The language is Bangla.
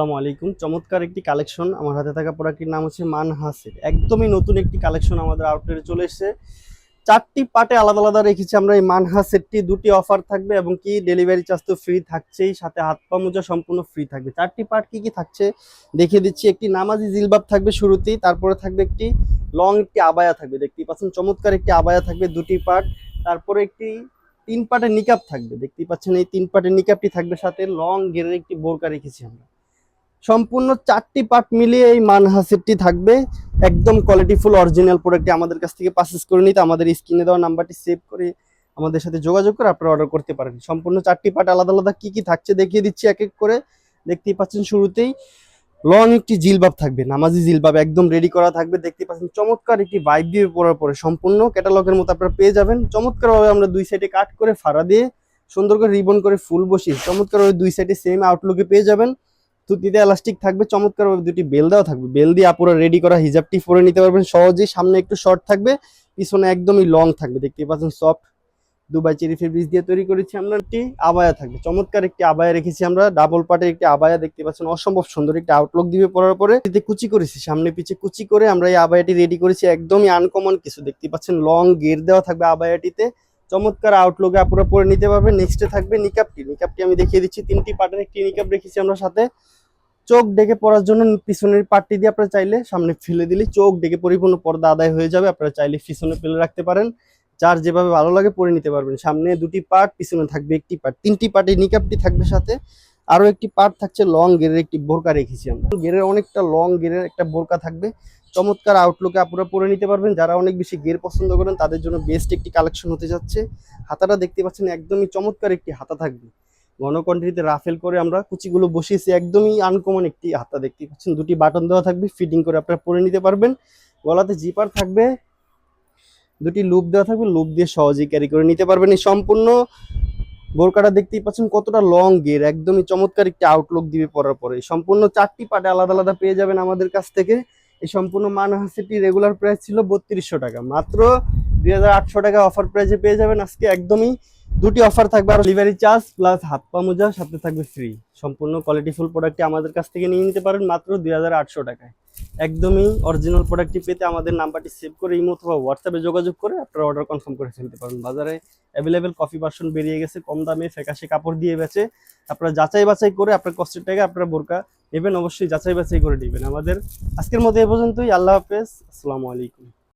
আসসালামু আলাইকুম। চমৎকার একটি কালেকশন আমার হাতে থাকা প্রোডাক্টটির নাম হচ্ছে মান হাসের একদমই নতুন একটি কালেকশন আমাদের আউটলেটে চলে এসেছে। চারটি পার্টে আলাদা আলাদা রেখেছি আমরা। এই মান হাসেরটি দুটি অফার থাকবে এবং কি ডেলিভারি চার্জ তো ফ্রি থাকছেই, সাথে হাত পা মোজা সম্পূর্ণ ফ্রি থাকবে। চারটি পার্ট কি কি থাকছে দেখিয়ে দিচ্ছি। একটি নামাজি জিলবাব থাকবে শুরুতেই, তারপরে থাকবে একটি লং একটি আবায়া থাকবে। দেখতেই পাচ্ছেন চমৎকার একটি আবায়া থাকবে দুটি পার্ট। তারপরে একটি তিন পার্টের নিকাপ থাকবে। দেখতেই পাচ্ছেন এই তিন পার্টের নিকাপটি থাকবে সাথে লং গেরের একটি বোরকা রেখেছি আমরা। সম্পূর্ণ চারটি পার্ট মিলিয়ে এই মানহাসেরটি থাকবে। একদম কোয়ালিটিফুল অরিজিনাল প্রোডাক্টটি আমাদের কাছ থেকে পারচেস করে নিতে আমাদের স্ক্রিনে দেওয়া নাম্বারটি সেভ করে আমাদের সাথে যোগাযোগ করে আপনারা অর্ডার করতে পারেন। সম্পূর্ণ চারটি পার্ট আলাদা আলাদা কী কী থাকছে দেখিয়ে দিচ্ছি এক এক করে। দেখতেই পাচ্ছেন শুরুতেই লং একটি জিলবাব থাকবে, নামাজি জিলবাব একদম রেডি করা থাকবে। দেখতে পাচ্ছেন চমৎকার একটি বাইক দিয়ে পরার পরে সম্পূর্ণ ক্যাটালগের মতো আপনারা পেয়ে যাবেন। চমৎকারভাবে আমরা দুই সাইডে কাট করে ফাড়া দিয়ে সুন্দর করে রিবন করে ফুল বসিয়ে চমৎকারভাবে দুই সাইডে সেম আউটলুকে পেয়ে যাবেন। তুতিতে এলাস্টিক থাকবে, চমৎকারভাবে দুটি বেল দেওয়া থাকবে। বেল দিয়ে আপুরা রেডি করা হিজাবটি পরে নিতে পারবেন। সহজেই সামনে একটু শর্ট থাকবে, পিছনে একদমই লং থাকবে। দেখতে পাচ্ছেন সফট দুবাই চেরি ফেব্রিক্স দিয়ে তৈরি করেছি আমরা। একটি আবায়া থাকবে, চমৎকার একটি আবায়া রেখেছি আমরা। ডাবল পার্টের একটি আবায়া দেখতে পাচ্ছেন, অসম্ভব সুন্দর একটি আউটলুক দিবে পরার পরে। এতে কুচি করেছি, সামনে পিছে কুচি করে আমরা এই আবায়াটি রেডি করেছি। একদমই আনকমন কিছু দেখতে পাচ্ছেন লং গের দেওয়া থাকবে আবায়াটিতে। চমৎকার আউটলুকে আপুরা পরে নিতে পারবেন। নেক্সটে থাকবে নিকাপটি নিকাপটি আমি দেখিয়ে দিচ্ছি, তিনটি পার্টের একটি নিকাপ রেখেছি আমরা সাথে। চোখ ডেকে পড়ার জন্য পিছনের পার্টটি দিয়ে আপনারা চাইলে সামনে ফেলে দিলে চোখ ডেকে পরিপূর্ণ পর্দা আদায় হয়ে যাবে। আপনারা চাইলে পিছনে ফেলে রাখতে পারেন। যার যেভাবে ভালো লাগে পরে নিতে পারবেন। সামনে দুটি পার্ট পিছনে থাকবে একটি পার্ট তিনটি পার্টের নিকাপটি থাকবে সাথে। আরও একটি পার্ট থাকছে লং গেরের একটি বোরকা রেখেছি আমরা। গেরের অনেকটা লং গেরের একটা বোরকা থাকবে। চমৎকার আউটলুকে আপনারা পরে নিতে পারবেন। যারা অনেক বেশি গের পছন্দ করেন, তাদের জন্য বেস্ট একটি কালেকশন হতে যাচ্ছে। হাতাটা দেখতে পাচ্ছেন, একদমই চমৎকার একটি হাতা থাকবে। কোয়ান্টিটিতে রাফেল করে আমরা কুচিগুলো বসিয়েছি। একদমই আনকমন একটি হাতা দেখতে পাচ্ছেন। দুটি বাটন দেওয়া থাকবে ফিটিং করে আপনারা পরে নিতে পারবেন। গলাতে জিপার থাকবে, দুটি লুপ দেওয়া থাকবে লুপ দিয়ে সহজেই ক্যারি করে নিতে পারবেন। এই সম্পূর্ণ বোরকাটা দেখতেই পাচ্ছেন, কতটা লং গের একদমই চমৎকার একটি আউটলুক দিবে পরার পরে। সম্পূর্ণ চারটি পাটে আলাদা আলাদা পেয়ে যাবেন আমাদের কাছ থেকে। এই সম্পূর্ণ মানহাসিটি রেগুলার প্রাইস ছিল বত্রিশশো টাকা। মাত্র দুই হাজার আটশো টাকা অফার প্রাইসে পেয়ে যাবেন। আজকে একদমই দুটি অফার থাকবে, আর ডেলিভারি চার্জ প্লাস হাত পা মোজা, সাথে থাকবে ফ্রি সম্পূর্ণ কোয়ালিটিফুল প্রোডাক্টটি আমাদের কাছ থেকে নিয়ে নিতে পারেন মাত্র দুই হাজার আটশো টাকায়। একদমই অরিজিনাল প্রোডাক্টটি পেতে আমাদের নাম্বারটি সেভ করে ইমো অথবা হোয়াটসঅ্যাপে যোগাযোগ করে আপনারা অর্ডার কনফার্ম করে ফেলতে পারেন। বাজারে অ্যাভেলেবেল কফি ভার্সন বেরিয়ে গেছে, কম দামে ফ্যাকাশে কাপড় দিয়ে বেচে। আপনারা যাচাই বাছাই করে আপনার কষ্টের টাকা আপনারা বোরকা নেবেন, অবশ্যই যাচাই বাছাই করে নেবেন। আমাদের আজকের মতো এ পর্যন্তই, আল্লাহ হাফেজ, আসসালামু আলাইকুম।